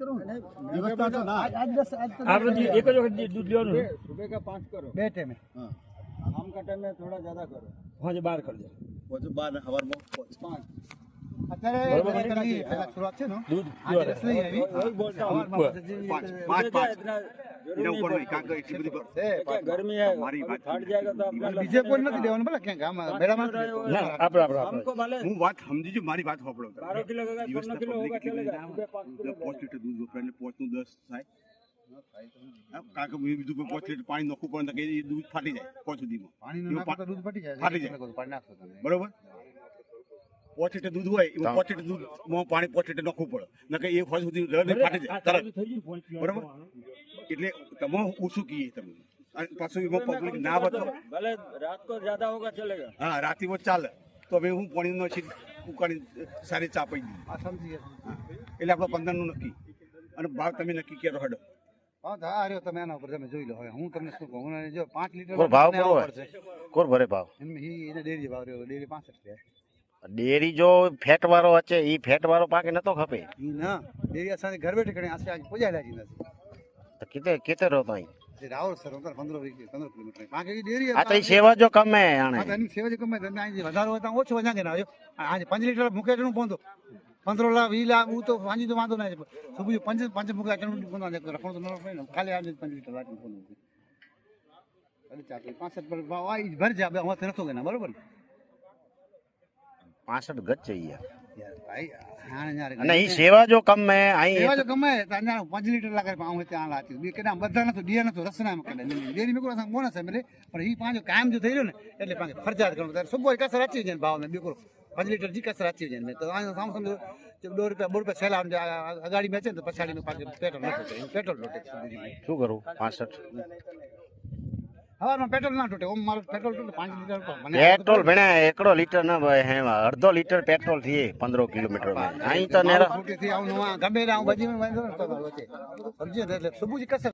કરું વ્યવસ્થા તો ના. આજ દસ આજ તો આપણે એક જ વખત દૂધ લેવાનું. સુબહ કા પાંચ કરો. બે ટાઈમે. હા. આમ અત્યારે શરૂઆત છે ને? દૂધ આજે pure. રસ નહીં આવી. वही बोलता हूँ સવારમાં પછી જે- પાંચ પાંચ પાંચ इतना जरूरी એના नहीं ઉપર નહીં पड़ता। કારણ કે એટલી બધી છે, क्या गर्मी है મારી अभी વાત फट जाएगा तो अपना બીજે કોઈ નથી દેવાનું ભલે ક્યાંક આમાં મેળામાં જ દેવાનું. ના આપણે આપણે આપણે हमको भले હું વાત સમજી છું મારી વાત સાંભળો તમે. बारह किलो का દિવસના पंद्रह किलो होगा public એટલી चलेगा બધી सुबह पाँच किलो પાંચ લીટર દૂધ વપરાય એટલે પાંચનું દસ થાય હા, કારણ કે બીજું કોઈ પાંચ લીટર પાણી નાખવું પડે તો કે એ દૂધ ફાટી જાય પાંચ સુધીમાં પાણીનું એવું નાખો તો દૂધ ફાટી જાય ફાટી જાય. પાણી નાખશો તમે. બરોબર પાંચ લીટર દૂધ હોય એમાં પાંચ લીટર દૂધમાં પાણી પાંચ લીટર નાખવું પડે નકર એ પાંચ સુધી રડ ફાટી જાય આ તરત ચાલુ થઈ ગયું પાંચ કિલો બરોબર એટલે તમે ઓછું કહીએ તમે. પાછું એમાં પબ્લિક ના બતાવો. ભલે રાત કો જ્યાદા હોગા ચલેગા. હા રાતી વો ચાલે. તો હવે હું પાણીનો છે ઉકાળી સારી ચાપાઈ દી એટલે આપણે પંદરનું નક્કી. અને ભાવ તમે નક્કી કરો હડો. ભાવ તમે એના ઉપર તમે જોઈ લો હવે. હું તમને શું કહું? જો પાંચ લીટર ભાવ કોર ભરે ભાવ? એને ડેરી ભાવ રહ્યો ડેરી પાસઠ રૂપિયા ડેરી જો ફેટ વાળો હશે એ ફેટ વાળો પાક નતો ખપે. ના ડેરી ઘર બેઠે ઘણી આશે આજ પૂજા લાગી નથી. પંદર વીસ પંદર કિલોમીટર. બાકી ઈ ડેરી આ તો ઈ સેવા જો કમે હા, આણે. તો એની સેવા જે ગમે તમે અહીં વધારે હોય તો ઓછું વધારે ના આજે પાંચ લીટર મૂકે એટલું પહોંચો પંદર લા વી લા હું તો વાંજી તો વાંધો ના સુબહ પંચ પંચ મૂકે એટલું પહોંચવા રખણ તો ન ને ખાલી આજે પાંચ લીટર રાખીને પહોંચવું એટલે ચાલો પાંસઠ પર ભાવ નતો ને. અને ઈ સેવા જો કમે અહીં સેવા જો ગમે તો અહીંયા પાંચ લિટર લાગે પણ હું ત્યાં લાતી બી કે બધા નતો ડિયા નતો રસના માં કડે ડેરી મેં બોનસ છે મેલે પણ ઈ પાંચ કાયમ જો થઈ રહ્યો ને એટલે પાંચ ફરજિયાત કરવું તારે સુબહ કસર રાચી જાય ભાવ ને બીકરો. પાંચ લીટર જી કસર રાચી જન મેં તો આ સામ સમજો રૂપિયા બોર રૂપિયા છેલ્લા અગાડી મેચે ને તો પછાડીનું પાછું પેટ્રોલ ન પેટ્રોલ તૂટે શું કરું? પાસઠ. હવારમાં પેટ્રોલ ના તૂટે. ઓમ મારું પેટ્રોલ તૂટે પાંચ લીટર પેટ્રોલ ભણે એકડો લીટર ના ભાઈ હે અડધો લીટર પેટ્રોલથી પંદરો કિલોમીટરમાં અહીં તો નેરા ગમે બધી સમજી એટલે કસર